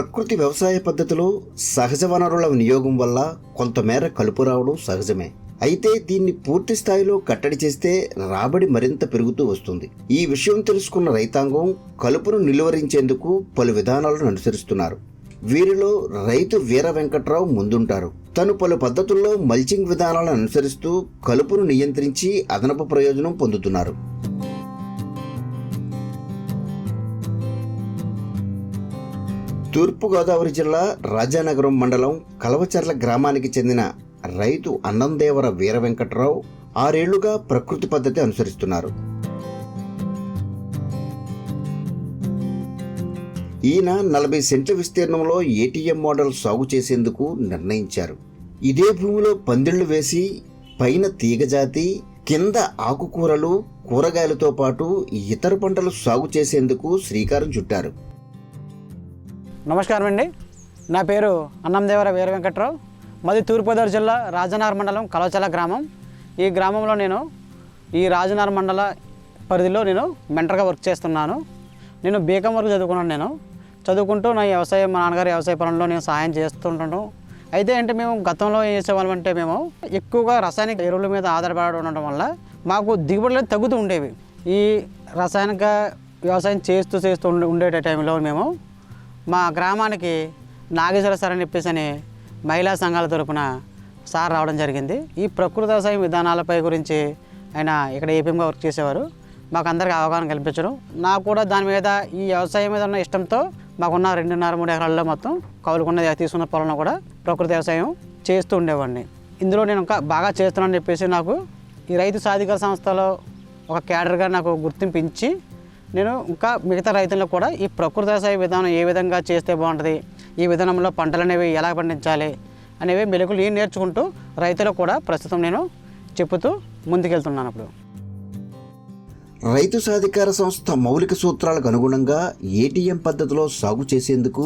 ప్రకృతి వ్యవసాయ పద్ధతిలో సహజ వనరుల వినియోగం వల్ల కొంతమేర కలుపు రావడం సహజమే. అయితే దీన్ని పూర్తి స్థాయిలో కట్టడి చేస్తే రాబడి మరింత పెరుగుతూ వస్తుంది. ఈ విషయం తెలుసుకున్న రైతాంగం కలుపును నిలువరించేందుకు పలు విధానాలను అనుసరిస్తున్నారు. వీరిలో రైతు వీర వెంకట్రావు ముందుంటారు. తను పలు పద్ధతుల్లో మల్చింగ్ విధానాలను అనుసరిస్తూ కలుపును నియంత్రించి అదనపు ప్రయోజనం పొందుతున్నారు. తూర్పుగోదావరి జిల్లా రాజానగరం మండలం కలవచర్ల గ్రామానికి చెందిన రైతు అన్నందేవర వీర వెంకట్రావు ఆరేళ్ళుగా ప్రకృతి పద్ధతి అనుసరిస్తున్నారు. ఈయన నలభై సెంట్ల విస్తీర్ణంలో ఏటీఎం మోడల్ సాగు చేసేందుకు నిర్ణయించారు. ఇదే భూమిలో పందిళ్ళు వేసి పైన తీగజాతి కింద ఆకుకూరలు కూరగాయలతో పాటు ఇతర పంటలు సాగు చేసేందుకు శ్రీకారం చుట్టారు. నమస్కారం అండి. నా పేరు అన్నందేవర వీర వెంకట్రావు. మాది తూర్పుగోదావరి జిల్లా రాజనార్ మండలం కలవచల గ్రామం. ఈ గ్రామంలో నేను ఈ రాజనార్ మండల పరిధిలో నేను మెంటర్గా వర్క్ చేస్తున్నాను. నేను బీకాం వరకు చదువుకున్నాను నేను. చదువుకుంటూ నా వ్యవసాయం మా నాన్నగారి వ్యవసాయ పనుల్లో నేను సహాయం చేస్తుంటాను. అయితే అంటే మేము గతంలో ఏం చేసేవాళ్ళం అంటే మేము ఎక్కువగా రసాయనిక ఎరువుల మీద ఆధారపడి ఉండడం వల్ల మాకు దిగుబడులు తగ్గుతూ ఉండేవి. ఈ రసాయనిక వ్యవసాయం చేస్తూ చేస్తూ ఉండే ఉండే టైంలో మేము మా గ్రామానికి నాగేశ్వర సార్ అని చెప్పేసి అని మహిళా సంఘాల తరపున సార్ రావడం జరిగింది. ఈ ప్రకృతి వ్యవసాయం విధానాలపై గురించి ఆయన ఇక్కడ ఏపీఎంగా వర్క్ చేసేవారు. మాకు అందరికీ అవగాహన కల్పించడం. నాకు కూడా దాని మీద ఈ వ్యవసాయం మీద ఉన్న ఇష్టంతో మాకున్న రెండున్నర మూడు ఎకరాల్లో మొత్తం కౌలుకున్న తీసుకున్న పొలంలో కూడా ప్రకృతి వ్యవసాయం చేస్తూ ఉండేవాడిని. ఇందులో నేను ఇంకా బాగా చేస్తున్నానని చెప్పేసి నాకు ఈ రైతు సాధికార సంస్థలో ఒక క్యాడర్గా నాకు గుర్తింపు ఇచ్చి నేను ఇంకా మిగతా రైతులకు కూడా ఈ ప్రకృతి వ్యవసాయ విధానం ఏ విధంగా చేస్తే బాగుంటుంది ఈ విధానంలో పంటలు అనేవి ఎలా పండించాలి అనేవి మెలకులు ఏం నేర్చుకుంటూ రైతులకు కూడా ప్రస్తుతం నేను చెబుతూ ముందుకెళ్తున్నాను అప్పుడు రైతు సాధికార సంస్థ మౌలిక సూత్రాలకు అనుగుణంగా ఏటీఎం పద్ధతిలో సాగు చేసేందుకు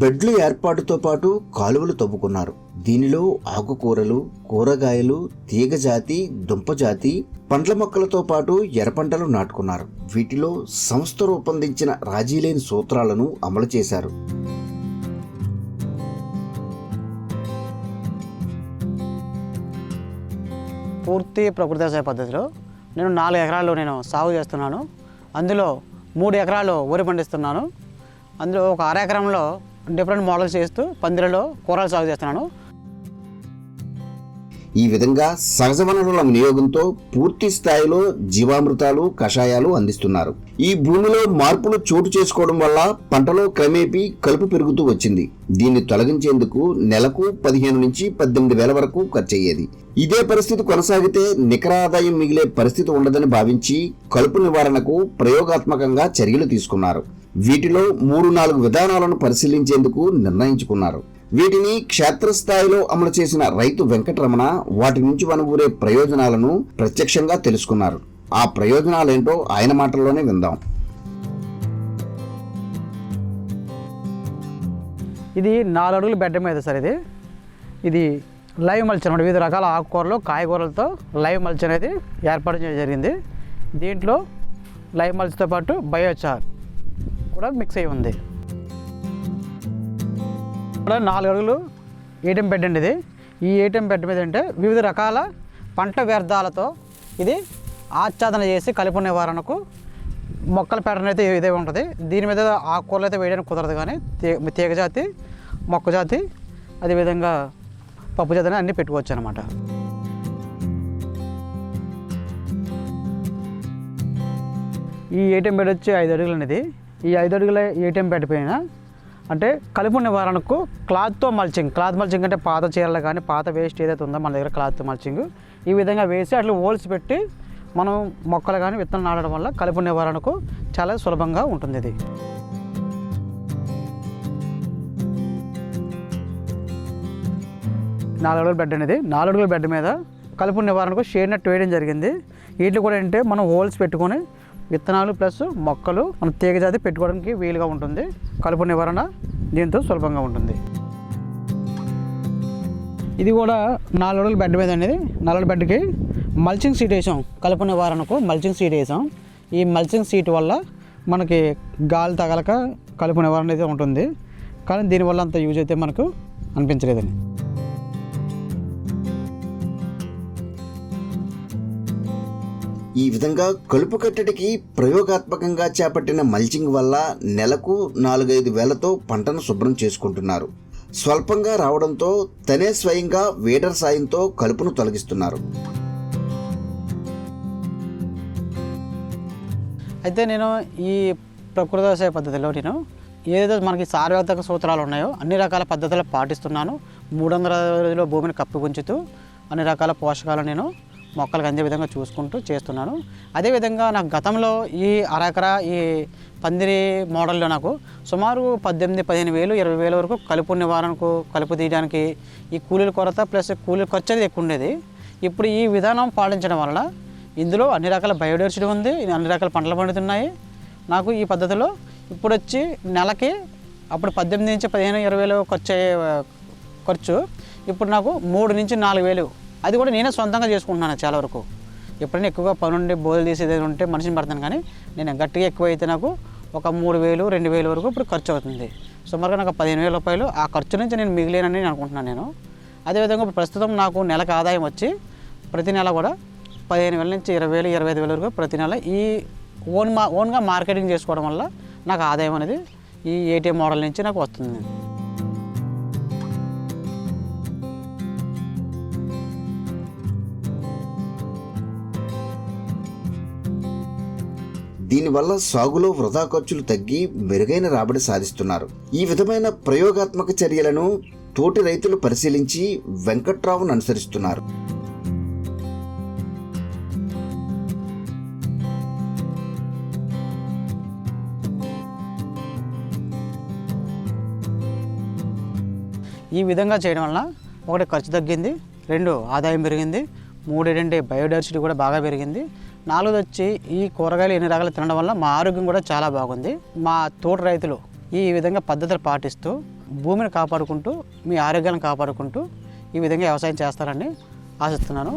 బెడ్లు ఏర్పాటుతో పాటు కాలువలు తవ్వుకున్నారు. దీనిలో ఆకుకూరలు కూరగాయలు తీగజాతి దుంపజాతి పండ్ల మొక్కలతో పాటు ఎర్రపంటలు నాటుకున్నారు. వీటిలో సంస్థ రూపొందించిన రాజీలేని సూత్రాలను అమలు చేశారు. పూర్తి ప్రకృతి వ్యవసాయ పద్ధతిలో నేను నాలుగు ఎకరాలు నేను సాగు చేస్తున్నాను. అందులో మూడు ఎకరాలు వరి పండిస్తున్నాను. అందులో ఒక అర ఎకరంలో డిఫరెంట్ మోడల్స్ చేస్తూ పందిరలో కూరలు సాగు చేస్తున్నాను. ఈ విధంగా సహజ వనరుల వినియోగంతో పూర్తి స్థాయిలో జీవామృతాలు కషాయాలు అందిస్తున్నారు. ఈ భూమిలో మార్పులు చోటు చేసుకోవడం వల్ల పంటలో క్రమేపీ కలుపు పెరుగుతూ వచ్చింది. దీన్ని తొలగించేందుకు నెలకు పదిహేను నుంచి పద్దెనిమిది వేల వరకు ఖర్చయ్యేది. ఇదే పరిస్థితి కొనసాగితే నికర ఆదాయం మిగిలే పరిస్థితి ఉండదని భావించి కలుపు నివారణకు ప్రయోగాత్మకంగా చర్యలు తీసుకున్నారు. వీటిలో మూడు నాలుగు విధానాలను పరిశీలించేందుకు నిర్ణయించుకున్నారు. వీటిని క్షేత్రస్థాయిలో అమలు చేసిన రైతు వెంకటరమణ వాటి నుంచి వనగూరే ప్రయోజనాలను ప్రత్యక్షంగా తెలుసుకున్నారు. ఆ ప్రయోజనాలేంటో ఆయన మాటల్లోనే విందాం. ఇది నాలుగు అడుగుల బెడ్ మీద సార్ ఇది. ఇది లైవ్ మల్చ్ అనమాట వివిధ రకాల ఆకుకూరలు కాయగూరలతో లైవ్ మల్చ్ అనేది ఏర్పాటు చేయడం జరిగింది. దీంట్లో లైవ్ మల్చ్తో పాటు బయోచార్ కూడా మిక్స్ అయి ఉంది. ఇక్కడ నాలుగు అడుగులు ఏటీఎం బెడ్ అండి ఇది. ఈ ఏటీఎం బెడ్ మీద అంటే వివిధ రకాల పంట వ్యర్థాలతో ఇది ఆచ్ఛాదన చేసి కలుపు నివారణకు మొక్కల ప్యాటర్న్ అయితే ఇదే ఉంటుంది. దీని మీద ఆకుకూరలు అయితే వేయడానికి కుదరదు కానీ తీ తీగ జాతి అదేవిధంగా పప్పు జాతి అన్నీ పెట్టుకోవచ్చు అనమాట ఈ ఏటీఎం బెడ్ వచ్చి ఐదు అడుగులు అనేది ఈ ఐదు అడుగుల ఏటీఎం బెడ్ పైన అంటే కలుపు నివారణకు క్లాత్తో మల్చింగ్. క్లాత్ మల్చింగ్ అంటే పాత చీరలు కానీ పాత వేస్ట్ ఏదైతే ఉందో మన దగ్గర క్లాత్ మల్చింగ్. ఈ విధంగా వేసి అట్లా హోల్స్ పెట్టి మనం మొక్కలు కానీ విత్తనం నాటడం వల్ల కలుపు నివారణకు చాలా సులభంగా ఉంటుంది ఇది. నాలుగు అడుగుల బెడ్ అనేది. నాలుగు అడుగుల బెడ్ మీద కలుపు నివారణకు షేడ్ నెట్ వేయడం జరిగింది. వీటిలో కూడా ఏంటంటే మనం హోల్స్ పెట్టుకొని విత్తనాలు ప్లస్ మొక్కలు మన తీగ జాతి పెట్టుకోవడానికి వీలుగా ఉంటుంది. కలుపు నివారణ దీంతో సులభంగా ఉంటుంది. ఇది కూడా నాలుగు అడుగుల బెడ్ మీద అనేది నాలుగు బెడ్కి మల్చింగ్ సీట్ వేసాం. కలుపు నివారణకు మల్చింగ్ సీట్ వేసాం. ఈ మల్చింగ్ సీట్ వల్ల మనకి గాలి తగలక కలుపు నివారణ అయితే ఉంటుంది. కానీ దీనివల్ల అంత యూజ్ అయితే మనకు అనిపించలేదండి. ఈ విధంగా కలుపు కట్టడికి ప్రయోగాత్మకంగా చేపట్టిన మల్చింగ్ వల్ల నెలకు నాలుగైదు వేలతో పంటను శుభ్రం చేసుకుంటున్నారు. స్వల్పంగా రావడంతో తనే స్వయంగా వేడర్ సాయంతో కలుపును తొలగిస్తున్నారు. అయితే నేను ఈ ప్రకృతి వ్యవసాయ పద్ధతిలో నేను ఏదైతే మనకి సార్వత్రిక సూత్రాలు ఉన్నాయో అన్ని రకాల పద్ధతులు పాటిస్తున్నాను. మూడు వందల రోజుల్లో భూమిని కప్పి ఉంచుతూ అన్ని రకాల పోషకాలు నేను మొక్కలకు అందే విధంగా చూసుకుంటూ చేస్తున్నాను. అదేవిధంగా నాకు గతంలో ఈ అరకర ఈ పందిరి మోడల్లో నాకు సుమారు పద్దెనిమిది పదిహేను వేలు ఇరవై వేల వరకు కలుపు నివారణకు కలుపు తీయడానికి ఈ కూలీల కొరత ప్లస్ కూలీల ఖర్చు అనేది ఎక్కువ ఉండేది ఇప్పుడు ఈ విధానం పాటించడం వలన ఇందులో అన్ని రకాల బయోడైవర్సిటీ ఉంది అన్ని రకాల పంటలు పండుతున్నాయి. నాకు ఈ పద్ధతిలో ఇప్పుడు వచ్చి నెలకి అప్పుడు పద్దెనిమిది నుంచి పదిహేను ఇరవై వేలు ఖర్చు అయ్యే ఖర్చు. ఇప్పుడు నాకు మూడు నుంచి నాలుగు వేలు అది కూడా నేనే సొంతంగా చేసుకుంటున్నాను చాలా వరకు. ఎప్పుడైనా ఎక్కువగా పనుండి బోధలు తీసేది ఉంటే మనిషిని పడతాను కానీ నేను గట్టిగా ఎక్కువ అయితే నాకు ఒక మూడు వేలు రెండు వేలు వరకు ఇప్పుడు ఖర్చు అవుతుంది. సుమారుగా నాకు పదిహేను వేల రూపాయలు ఆ ఖర్చు నుంచి నేను మిగిలేనని నేను అనుకుంటున్నాను నేను. అదేవిధంగా ఇప్పుడు ప్రస్తుతం నాకు నెలకు ఆదాయం వచ్చి ప్రతి నెల కూడా పదిహేను వేల నుంచి ఇరవై వేలు ఇరవై ఐదు వేల వరకు ప్రతి నెల ఈ ఓన్ మా ఓన్గా మార్కెటింగ్ చేసుకోవడం వల్ల నాకు ఆదాయం అనేది ఈ ఏటీఎం మోడల్ నుంచి నాకు వస్తుంది. దీనివల్ల సాగులో వృధా ఖర్చులు తగ్గి మెరుగైన రాబడి సాధిస్తున్నారు. ఈ విధమైన ప్రయోగాత్మక చర్యలను తోటి రైతులు పరిశీలించి వెంకట్రావును అనుసరిస్తున్నారు. ఈ విధంగా చేయడం వలన ఒకటి ఖర్చు తగ్గింది రెండు ఆదాయం పెరిగింది మూడు ఏంటంటే బయోడైవర్సిటీ కూడా బాగా పెరిగింది. నాలుగోది వచ్చి ఈ కూరగాయలు ఎన్ని రకాలు తినడం వల్ల మా ఆరోగ్యం కూడా చాలా బాగుంది. మా తోట రైతులు ఈ విధంగా పద్ధతులు పాటిస్తూ భూమిని కాపాడుకుంటూ మీ ఆరోగ్యాన్ని కాపాడుకుంటూ ఈ విధంగా వ్యవసాయం చేస్తారని ఆశిస్తున్నాను.